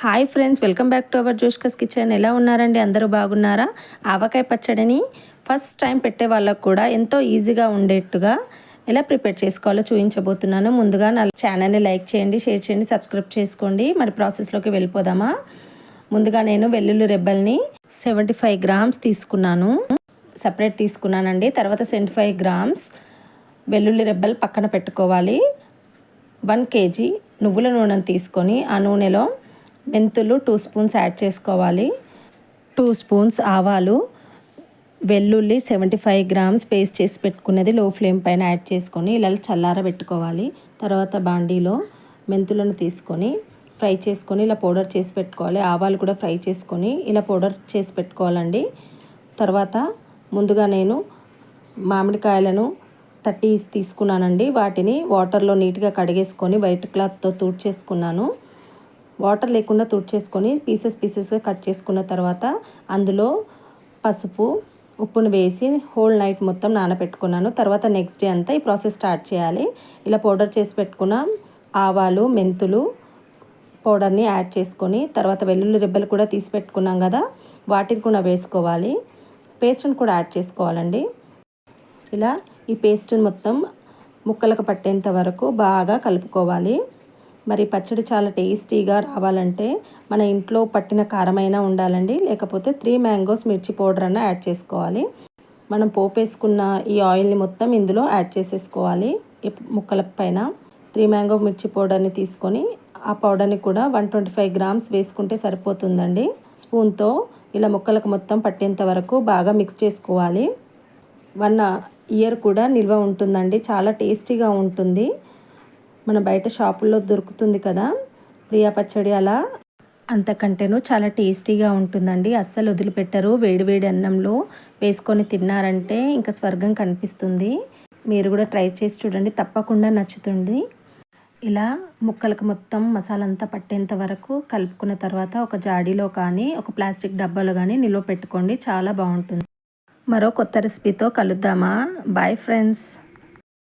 Hi friends welcome back to our జోష్కస్ kitchen. ఎలా ఉన్నారండి? అందరూ బాగున్నారా? ఆవకాయ పచ్చడిని ఫస్ట్ టైం పెట్టే వాళ్ళకు కూడా ఎంతో ఈజీగా ఉండేట్టుగా ఎలా ప్రిపేర్ చేసుకోవాలో చూపించబోతున్నాను ముందుగా నా ఛానల్ని లైక్ చేయండి షేర్ చేయండి సబ్స్క్రైబ్ చేసుకోండి. మరి ప్రాసెస్లోకి వెళ్ళిపోదామా? ముందుగా నేను వెల్లుల్లి రెబ్బల్ని సెవెంటీ ఫైవ్ గ్రామ్స్ తీసుకున్నాను. సపరేట్ తీసుకున్నానండి. తర్వాత సెవెంటీ ఫైవ్ గ్రామ్స్ వెల్లుల్లి రెబ్బలు పక్కన పెట్టుకోవాలి. వన్ కేజీ నువ్వుల నూనెను తీసుకొని ఆ నూనెలో మెంతులు టూ స్పూన్స్ యాడ్ చేసుకోవాలి. టూ స్పూన్స్ ఆవాలు వెల్లుల్లి సెవెంటీ ఫైవ్ గ్రామ్స్ పేస్ట్ చేసి పెట్టుకున్నది లో ఫ్లేమ్ పైన యాడ్ చేసుకొని ఇలా చల్లార పెట్టుకోవాలి. తర్వాత బాండీలో మెంతులను తీసుకొని ఫ్రై చేసుకొని ఇలా పౌడర్ చేసి పెట్టుకోవాలి. ఆవాలు కూడా ఫ్రై చేసుకొని ఇలా పౌడర్ చేసి పెట్టుకోవాలండి. తర్వాత ముందుగా నేను మామిడికాయలను థర్టీ తీసుకున్నానండి. వాటిని వాటర్లో నీట్గా కడిగేసుకొని వైట్ క్లాత్తో చేసుకున్నాను వాటర్ లేకుండా తుడిచేసుకొని పీసెస్ పీసెస్గా కట్ చేసుకున్న తర్వాత అందులో పసుపు ఉప్పును వేసి హోల్ నైట్ మొత్తం నానబెట్టుకున్నాను. తర్వాత నెక్స్ట్ డే అంతా ఈ ప్రాసెస్ స్టార్ట్ చేయాలి. ఇలా పౌడర్ చేసి పెట్టుకున్న ఆవాలు మెంతులు పౌడర్ని యాడ్ చేసుకొని తర్వాత వెల్లుల్లి రెబ్బలు కూడా తీసి పెట్టుకున్నాం కదా వాటిని కూడా వేసుకోవాలి. పేస్ట్ని కూడా యాడ్ చేసుకోవాలండి. ఇలా ఈ పేస్ట్ని మొత్తం ముక్కలకు పట్టేంత వరకు బాగా కలుపుకోవాలి. మరి పచ్చడి చాలా టేస్టీగా రావాలంటే మన ఇంట్లో పట్టిన కారమైనా ఉండాలండి. లేకపోతే త్రీ మ్యాంగోస్ మిర్చి పౌడర్ అన్న యాడ్ చేసుకోవాలి. మనం పోపేసుకున్న ఈ ఆయిల్ని మొత్తం ఇందులో యాడ్ చేసేసుకోవాలి. ముక్కల పైన త్రీ మ్యాంగో మిర్చి పౌడర్ని తీసుకొని ఆ పౌడర్ని కూడా వన్ ట్వంటీ ఫైవ్ గ్రామ్స్ వేసుకుంటే సరిపోతుందండి. స్పూన్తో ఇలా ముక్కలకు మొత్తం పట్టేంత వరకు బాగా మిక్స్ చేసుకోవాలి. వన్ ఇయర్ కూడా నిల్వ ఉంటుందండి. చాలా టేస్టీగా ఉంటుంది. మన బయట షాపుల్లో దొరుకుతుంది కదా ప్రియా పచ్చడి అలా. అంతకంటేను చాలా టేస్టీగా ఉంటుందండి. అస్సలు వదిలిపెట్టరు. వేడివేడి అన్నంలో వేసుకొని తిన్నారంటే ఇంకా స్వర్గం కనిపిస్తుంది. మీరు కూడా ట్రై చేసి చూడండి. తప్పకుండా నచ్చుతుంది. ఇలా ముక్కలకు మొత్తం మసాలా అంతా పట్టేంత వరకు కలుపుకున్న తర్వాత ఒక జాడీలో కానీ ఒక ప్లాస్టిక్ డబ్బాలో కానీ నిల్వ పెట్టుకోండి. చాలా బాగుంటుంది. మరో కొత్త రెసిపీతో కలుద్దామా? Bye friends.